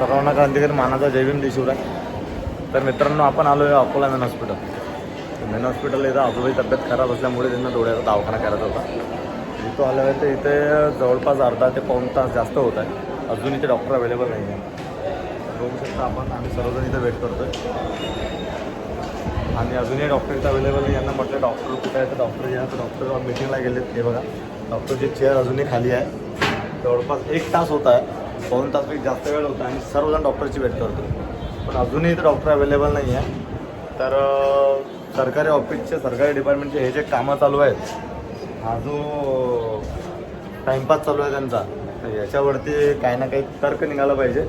सर्वांना क्रांतिकारी मानाचा जयभीम भीम तर मित्रांनो आपण आलो आहे Akola main hospital. Main hospital इथं आजोबाई तब्येत खराब असल्यामुळे त्यांना डोळ्याचा दवाखाना करायचा होता. इथं आल्यावर आहे तर इथे जवळपास अर्धा ते पाऊण तास जास्त होत आहे. अजून इथे डॉक्टर अवेलेबल नाही आहे बघू शकता आपण आम्ही सर्वजण इथे वेट करतो आहे आणि अजूनही डॉक्टर इथं अवेलेबल नाही. यांना म्हटलं डॉक्टर कुठे आहे? तर डॉक्टर या तर डॉक्टर मीटिंगला गेलेत. हे बघा डॉक्टरची चेअर अजूनही खाली आहे. जवळपास एक तास होत आहे. पाऊन तासपेक्षा जास्त वेळ होता आणि सर्वजण डॉक्टरची वेट करतो पण अजूनही इथं डॉक्टर अवेलेबल नाही आहे तर सरकारी ऑफिसचे सरकारी डिपार्टमेंटचे हे जे कामं चालू आहेत हा जो टाईमपास चालू आहे त्यांचा तर याच्यावरती काही ना काही तर्क निघाला पाहिजे.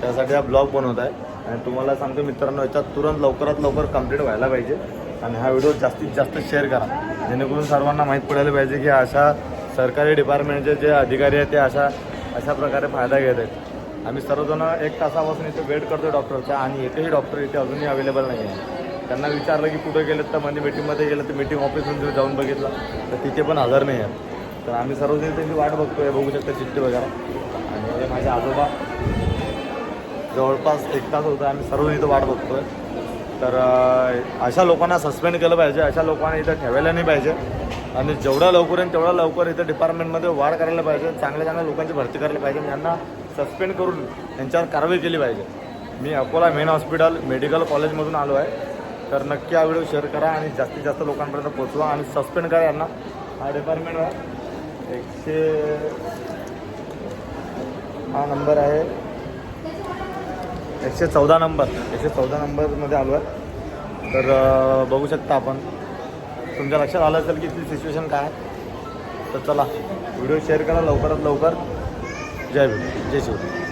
त्यासाठी हा ब्लॉग बनवत आहे. आणि तुम्हाला सांगतो मित्रांनो याच्यात तुरंत लवकरात लवकर कंप्लीट व्हायला पाहिजे. आणि हा व्हिडिओ जास्तीत जास्त शेअर करा. जेणेकरून सर्वांना माहीत पडायला पाहिजे की अशा सरकारी डिपार्टमेंटचे जे अधिकारी आहेत ते अशा अशा प्रकारे फायदा घेत आहेत. आम्ही सर्वजण एक तासापासून इथे वेट करतो डॉक्टरचा आणि एकही डॉक्टर इथे अजूनही अवेलेबल नाही आहे त्यांना विचारलं की कुठे गेलेत तर म्हणजे मीटिंगमध्ये गेलं तर मीटिंग ऑफिसमध्ये जाऊन बघितलं तर तिथे पण हजर नाही आहेत. तर आम्ही सर्वजण त्यांची वाट बघतोय बघू शकता चिठ्ठी वगैरे. आणि हे माझे आजोबा जवळपास एक तास होतं आम्ही सर्वजण इथं वाट बघतोय. तर अशा लोकांना सस्पेंड केलं पाहिजे अशा लोकांना इथं ठेवायला नाही पाहिजे. आणि जेवढा लवकर येईल तेवढा लवकर इथं डिपार्टमेंटमध्ये वाढ करायला पाहिजे चांगल्या चांगल्या लोकांची भरती करायला पाहिजे यांना सस्पेंड करून त्यांच्यावर कारवाई केली पाहिजे. मी अकोला मेन हॉस्पिटल मेडिकल कॉलेजमधून आलो आहे. तर नक्की हा व्हिडिओ शेअर करा आणि जास्तीत जास्त लोकांपर्यंत पोहोचवा आणि सस्पेंड करा यांना. हा डिपार्टमेंट एकशे हा नंबर आहे. एकशे चौदा नंबर. एकशे चौदा नंबरमध्ये आलो आहे. तर बघू शकता आपण. तुमच्या लक्षात आलं असेल की इथली सिच्युएशन काय तर चला व्हिडिओ शेअर करा लवकरात लवकर. जय भीम. जय शिवरी